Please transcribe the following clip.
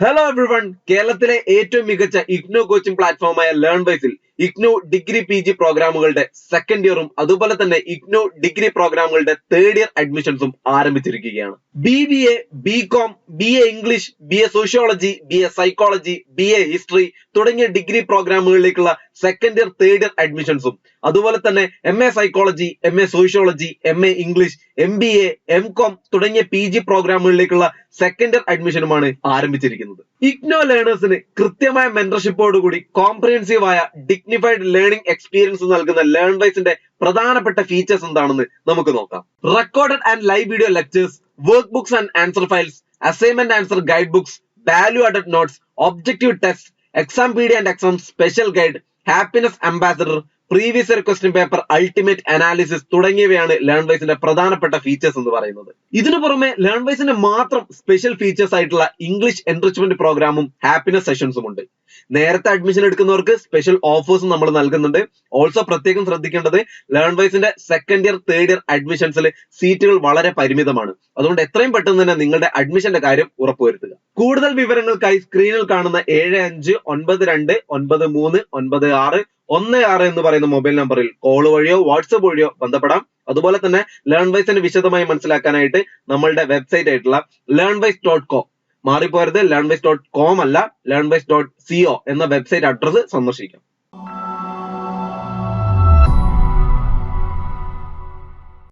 Hello everyone കേരളത്തിലെ ഏറ്റവും മികച്ച ഇഗ്നോ കോച്ചിംഗ് പ്ലാറ്റ്ഫോമായ ലേൺ വൈസിൽ ഇഗ്നോ ഡിഗ്രി പി ജി പ്രോഗ്രാമുകളുടെ സെക്കൻഡ് ഇയറും അതുപോലെ തന്നെ ഇഗ്നോ ഡിഗ്രി പ്രോഗ്രാമുകളുടെ തേർഡ് ഇയർ അഡ്മിഷൻസും ആരംഭിച്ചിരിക്കുകയാണ്. B B A B com B A English B A sociology B A psychology B A history തുടങ്ങിയ ഡിഗ്രി പ്രോഗ്രാമുകളിലേക്കുള്ള സെക്കൻഡ് ഇയർ തേർഡ് ഇയർ അഡ്മിഷൻസും അതുപോലെ തന്നെ M A psychology M A sociology M A English M B A M com തുടങ്ങിയ P G പ്രോഗ്രാമുകളിലേക്കുള്ള second year അഡ്മിഷനുമാണ് ആരംഭിച്ചിരിക്കുന്നത്. ഇഗ്നോ ലേണേഴ്സിന് കൃത്യമായ മെന്റർഷിപ്പോടുകൂടി കോംപ്രിഹെൻസീവ് ആയ ഡിഗ്നിഫൈഡ് ലേണിംഗ് എക്സ്പീരിയൻസ് നൽകുന്ന ലേൺ വൈസിന്റെ പ്രധാനപ്പെട്ട ഫീച്ചേഴ്സ് എന്താണെന്ന് നമുക്ക് നോക്കാം. Recorded and live video lectures workbooks and answer files, assignment answer guidebooks, value added notes, objective tests, exam PD and exam special guide, happiness ambassador, previous question paper ultimate analysis തുടങ്ങിയവയാണ് learn വൈസിന്റെ പ്രധാനപ്പെട്ട features എന്ന് പറയുന്നത്. ഇതിനു പുറമെ learn വൈസിന്റെ മാത്രം special features ആയിട്ടുള്ള ഇംഗ്ലീഷ് എൻറിച്ച്മെന്റ് പ്രോഗ്രാമും ഹാപ്പിനെസ് സെഷൻസും ഉണ്ട്. നേരത്തെ അഡ്മിഷൻ എടുക്കുന്നവർക്ക് സ്പെഷ്യൽ ഓഫേഴ്സും നമ്മൾ നൽകുന്നുണ്ട്. ഓൾസോ പ്രത്യേകം ശ്രദ്ധിക്കേണ്ടത് ലേൺ വൈസിന്റെ സെക്കൻഡ് ഇയർ തേർഡ് ഇയർ അഡ്മിഷൻസിൽ സീറ്റുകൾ വളരെ പരിമിതമാണ്. അതുകൊണ്ട് എത്രയും പെട്ടെന്ന് തന്നെ നിങ്ങളുടെ അഡ്മിഷന്റെ കാര്യം ഉറപ്പുവരുത്തുക. കൂടുതൽ വിവരങ്ങൾക്കായി സ്ക്രീനിൽ കാണുന്ന ഏഴ് അഞ്ച് ഒൻപത് രണ്ട് ഒൻപത് മൂന്ന് ഒൻപത് ആറ് ഒന്ന് ആറ് എന്ന് പറയുന്ന മൊബൈൽ നമ്പറിൽ കോൾ വഴിയോ വാട്സപ്പ് വഴിയോ ബന്ധപ്പെടാം. അതുപോലെ തന്നെ ലേൺ വൈസിനെ വിശദമായി മനസ്സിലാക്കാനായിട്ട് നമ്മളുടെ വെബ്സൈറ്റ് ആയിട്ടുള്ള ലേൺ വൈസ് ഡോട്ട് കോം. മാറിപ്പോരുത്. ലേൺ വൈസ് ഡോട്ട് കോം അല്ല learn wise dot C O website address സന്ദർശിക്കാം.